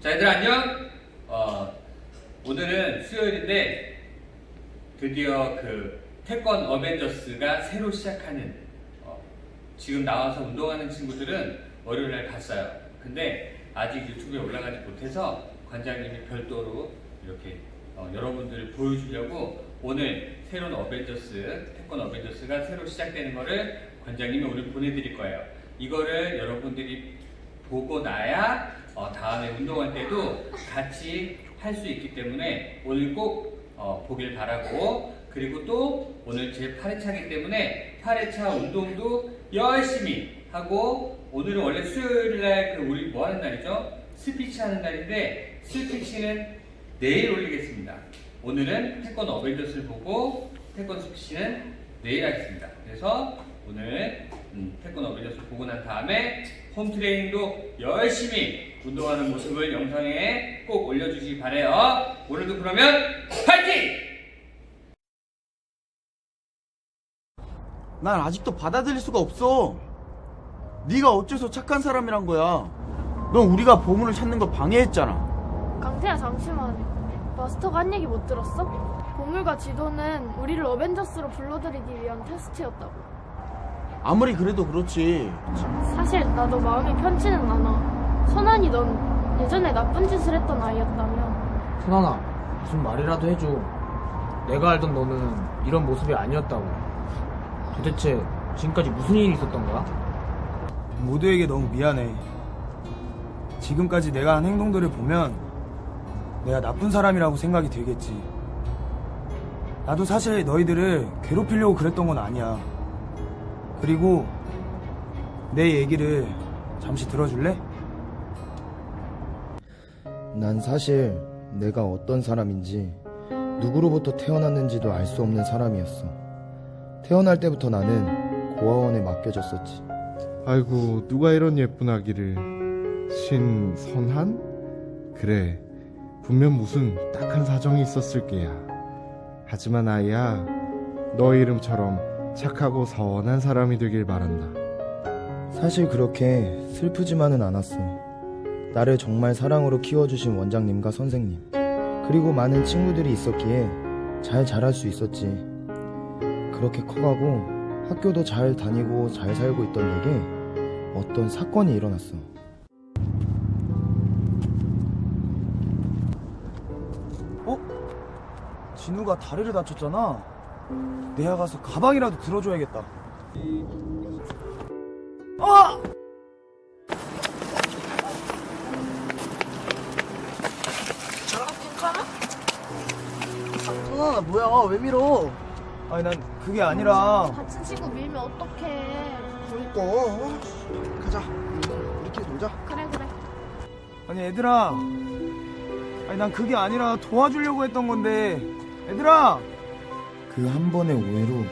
자, 얘들 안녕. 어, 오늘은 수요일인데 드디어 그 태권 어벤져스가 새로 시작하는 어, 지금 나와서 운동하는 친구들은 월요일 날 봤어요. 근데 아직 유튜브에 올라가지 못해서 관장님이 별도로 이렇게 어, 여러분들 보여주려고 오늘 새로운 어벤져스 태권 어벤져스가 새로 시작되는 거를 관장님이 오늘 보내드릴 거예요. 이거를 여러분들이 보고 나야 어, 다음에 운동할 때도 같이 할 수 있기 때문에 오늘 꼭 어, 보길 바라고 그리고 또 오늘 제 8회차이기 때문에 8회차 운동도 열심히 하고 오늘은 원래 수요일 날 그 우리 뭐 하는 날이죠? 스피치 하는 날인데 스피치는 내일 올리겠습니다. 오늘은 태권 어벤져스를 보고 태권 스피치는 내일 하겠습니다. 그래서 오늘 음, 태권 어벤져스 보고 난 다음에 홈 트레이닝도 열심히 운동하는 모습을 영상에 꼭 올려주시기 바래요. 오늘도 그러면 파이팅! 난 아직도 받아들일 수가 없어. 네가 어째서 착한 사람이란 거야. 넌 우리가 보물을 찾는 걸 방해했잖아. 강태야 잠시만 마스터가 한 얘기 못 들었어? 보물과 지도는 우리를 어벤져스로 불러들이기 위한 테스트였다고 아무리 그래도 그렇지. 사실 나도 마음이 편치는 않아 선한이 넌 예전에 나쁜 짓을 했던 아이였다며 선아나 무슨 말이라도 해줘 내가 알던 너는 이런 모습이 아니었다고 도대체 지금까지 무슨 일이 있었던 거야? 모두에게 너무 미안해. 지금까지 내가 한 행동들을 보면 내가 나쁜 사람이라고 생각이 들겠지. 나도 사실 너희들을 괴롭히려고 그랬던 건 아니야. 그리고 내 얘기를 잠시 들어줄래? 난 사실 내가 어떤 사람인지 누구로부터 태어났는지도 알 수 없는 사람이었어. 태어날 때부터 나는 고아원에 맡겨졌었지. 아이고 누가 이런 예쁜 아기를 신선한? 그래 분명 무슨 딱한 사정이 있었을 게야 하지만 아이야 너 이름처럼 착하고 선한 사람이 되길 바란다 사실 그렇게 슬프지만은 않았어. 나를 정말 사랑으로 키워주신 원장님과 선생님, 그리고 많은 친구들이 있었기에 잘 자랄 수 있었지. 그렇게 커가고 학교도 잘 다니고 잘 살고 있던 내게 어떤 사건이 일어났어. 어? 진우가 다리를 다쳤잖아. 내가 가서 가방이라도 들어줘야겠다. 아! 아 뭐야 왜 밀어? 아니 난 그게 아니라 다친 친구 밀면 어떡해 그러니까 어? 가자. 우리끼리 놀자. 그래 그래 아니 얘들아 아니 난 그게 아니라 도와주려고 했던 건데 얘들아 그 한 번의 오해로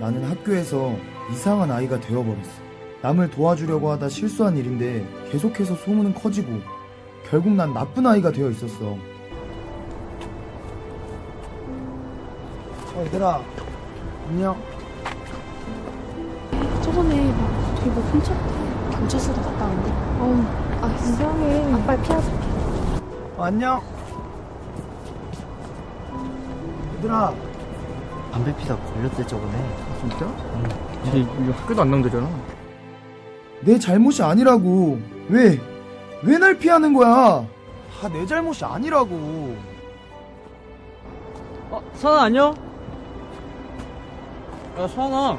나는 학교에서 이상한 아이가 되어버렸어. 남을 도와주려고 하다 실수한 일인데 계속해서 소문은 커지고 결국 난 나쁜 아이가 되어 있었어. 어, 얘들아 안녕 저번에 막 되게 뭐 훔쳤대. 경찰서도 갔다 왔는데. 어우, 아, 이상해. 앞발 피하자. 어, 안녕 얘들아 담배 피다 걸렸대 저번에. 진짜? 응. 이제 이거 학교도 안 나온대잖아. 내 잘못이 아니라고. 왜? 왜 날 피하는 거야? 다내 잘못이 아니라고 어 선아 안녕? 야 선아.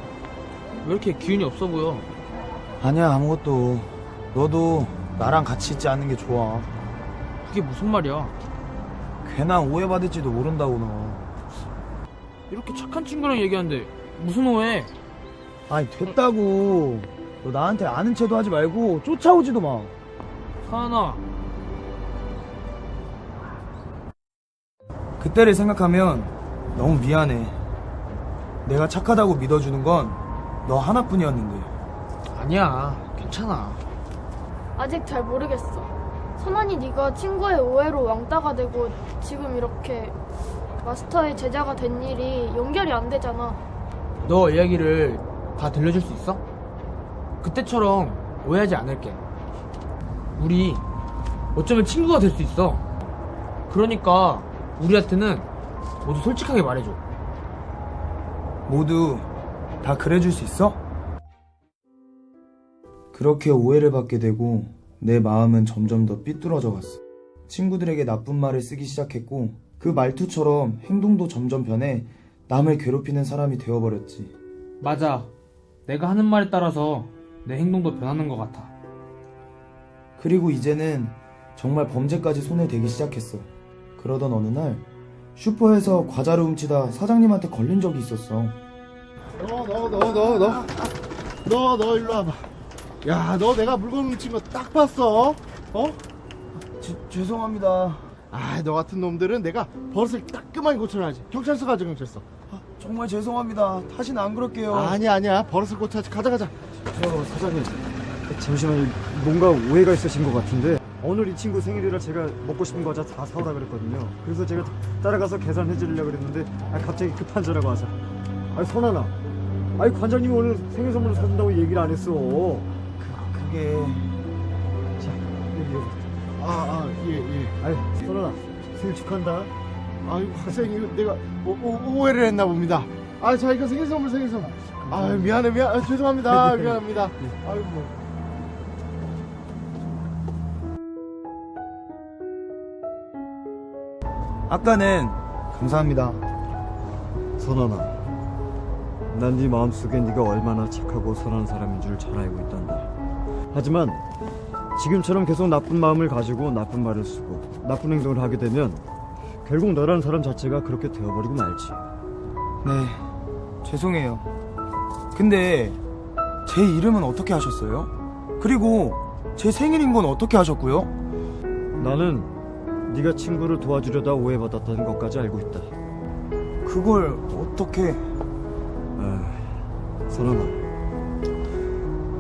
왜 이렇게 기운이 없어 보여? 아니야 아무것도. 너도 나랑 같이 있지 않는 게 좋아. 그게 무슨 말이야? 괜한 오해받을지도 모른다고 너. 이렇게 착한 친구랑 얘기하는데 무슨 오해? 아니 됐다고. 너 나한테 아는 체도 하지 말고 쫓아오지도 마. 선아. 그때를 생각하면 너무 미안해 내가 착하다고 믿어주는 건 너 하나뿐이었는데 아니야 괜찮아 아직 잘 모르겠어 선한이 네가 친구의 오해로 왕따가 되고 지금 이렇게 마스터의 제자가 된 일이 연결이 안 되잖아 너 이야기를 다 들려줄 수 있어? 그때처럼 오해하지 않을게 우리 어쩌면 친구가 될 수 있어. 그러니까 우리한테는 모두 솔직하게 말해줘. 모두 다 그래줄 수 있어? 그렇게 오해를 받게 되고 내 마음은 점점 더 삐뚤어져 갔어. 친구들에게 나쁜 말을 쓰기 시작했고 그 말투처럼 행동도 점점 변해 남을 괴롭히는 사람이 되어버렸지. 맞아. 내가 하는 말에 따라서 내 행동도 변하는 것 같아. 그리고 이제는 정말 범죄까지 손에 대기 시작했어. 그러던 어느 날 슈퍼에서 과자를 훔치다 사장님한테 걸린 적이 있었어. 너 너 너 너 너 너 너 일로 와봐 야 너 내가 물건 훔친 거 딱 봤어 어? 지- 죄송합니다. 아 너 같은 놈들은 내가 버릇을 따끔하게 고쳐놔야지 경찰서 가자 경찰서 정말 죄송합니다. 다시는 안 그럴게요. 아니야 아니야 버릇을 고쳐야지 가자 가자 저 사장님 잠시만요 뭔가 오해가 있으신 것 같은데 오늘 이 친구 생일이라 제가 먹고 싶은 과자 다 사오라 그랬거든요. 그래서 제가 따라가서 계산해 주려고 그랬는데 아, 갑자기 급한 전화가 와서 아니 선아나 아니 관장님이 오늘 생일 선물로 사준다고 얘기를 안 했어. 그게 자 여기 여기. 아아예예. 아이 선아나 생일 축하한다. 아이고 학생이 내가 오, 오, 오해를 했나 봅니다. 아 자기가 생일 선물 생일 선물. 아 미안해 미안. 아, 죄송합니다. 미안합니다. 아이고 아까는 감사합니다. 선아나 난네 마음속에 네가 얼마나 착하고 선한 사람인 줄 잘 알고 있단다 하지만 지금처럼 계속 나쁜 마음을 가지고 나쁜 말을 쓰고 나쁜 행동을 하게 되면 결국 너라는 사람 자체가 그렇게 되어버리고 말지 네, 죄송해요. 근데 제 이름은 어떻게 하셨어요? 그리고 제 생일인 건 어떻게 하셨고요? 나는 네가 친구를 도와주려다 오해받았다는 것까지 알고 있다 그걸 어떻게... 아, 선아나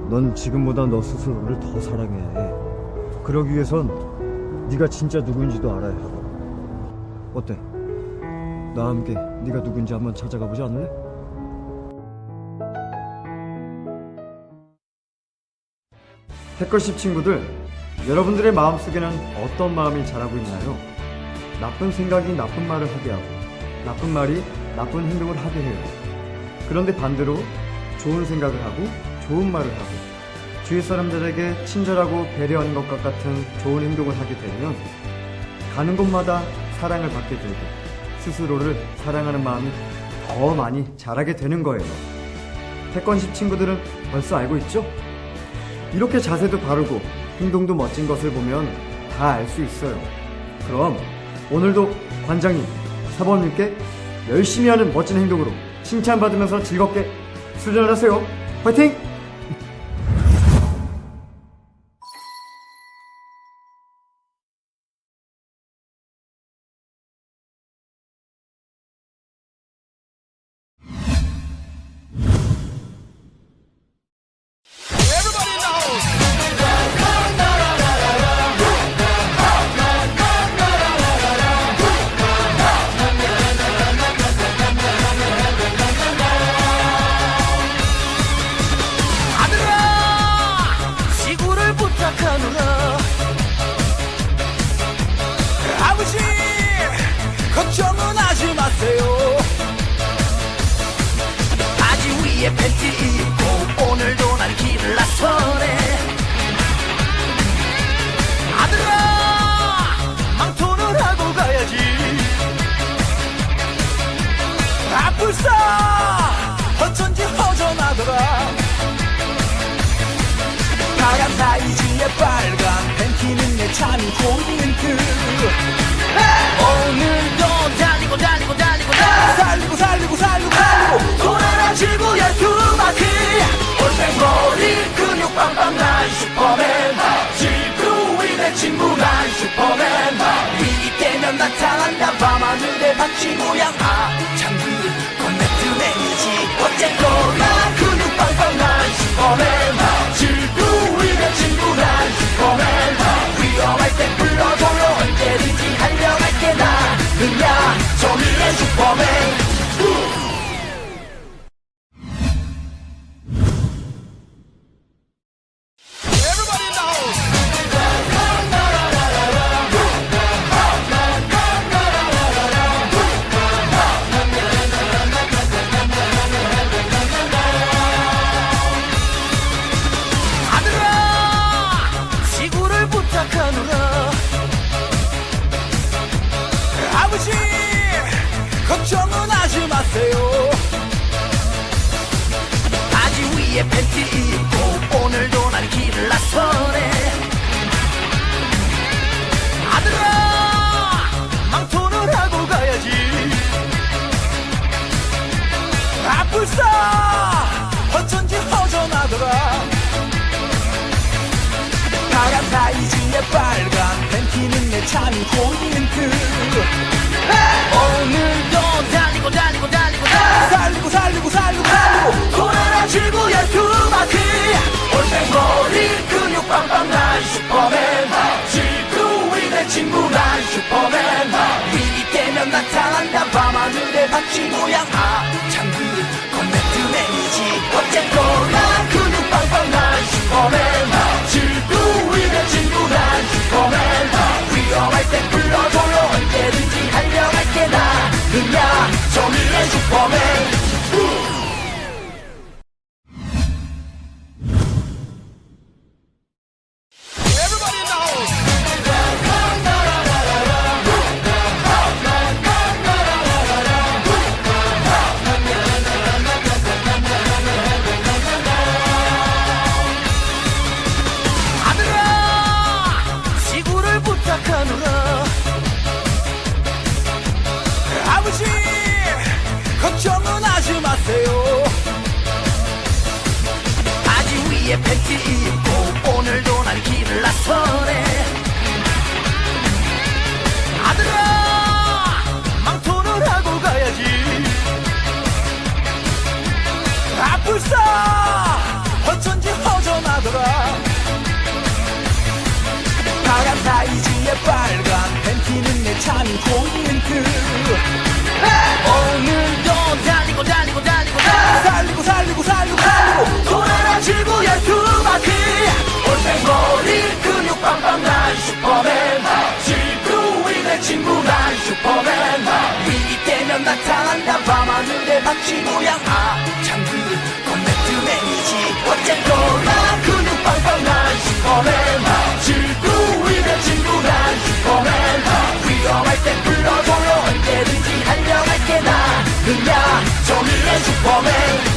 넌 지금보다 너 스스로를 더 사랑해야 해 그러기 위해선 네가 진짜 누구인지도 알아야 하고 어때? 나와 함께 네가 누군지 한번 찾아가 보지 않을래? 해커십 친구들 여러분들의 마음속에는 어떤 마음이 자라고 있나요? 나쁜 생각이 나쁜 말을 하게 하고 나쁜 말이 나쁜 행동을 하게 해요 그런데 반대로 좋은 생각을 하고 좋은 말을 하고 주위 사람들에게 친절하고 배려하는 것과 같은 좋은 행동을 하게 되면 가는 곳마다 사랑을 받게 되고 스스로를 사랑하는 마음이 더 많이 자라게 되는 거예요. 태권십 친구들은 벌써 알고 있죠? 이렇게 자세도 바르고 행동도 멋진 것을 보면 다 알 수 있어요. 그럼 오늘도 관장님, 사범님께 열심히 하는 멋진 행동으로 칭찬받으면서 즐겁게 수련을 하세요. 화이팅! 위에 팬티 입고 오늘도 난 길을 나서네. 아들아 망토를 하고 가야지. 아플싸 어쩐지 허전하더라. 파란 다이지에 빨간 팬티는 내 찬이 포인트 오 슈퍼맨. 지구 위내 친구 난 슈퍼맨. 위기 때면 나타난다. 밤하늘의 박쥐 모양. 아장 내 참이 포인트 오늘도 달리고 달리고 달리고 달리고. 살리고 살리고 살리고 돌아라 지구의 두바퀴 올백 머리 근육 빵빵 난 슈퍼맨 지구 위내 친구 난 슈퍼맨 위기 때면 나타난다. 밤하늘의 박쥐 모양 아 나는야 정의의 슈퍼맨 부탁하노라. 아버지 걱정은 하지 마세요. 바지 위에 팬티 입고 오늘도 난 길을 나서네. 아들아 망토를 하고 가야지. 아플싸 어쩐지 허전하더라. 파란 다이즈에 빨간 팬티는 내 참이 포인 되면 나타난다. 밤하늘에 박쥐 모양. 아참 그건 내 뜸이지. 어쨌거나 근육 빵빵한 슈퍼맨. 아, 친구 위대 친구 난 슈퍼맨. 아, 위험할 때 불러줘요. 언제든지 한명할게 나 그냥 정의의 슈퍼맨.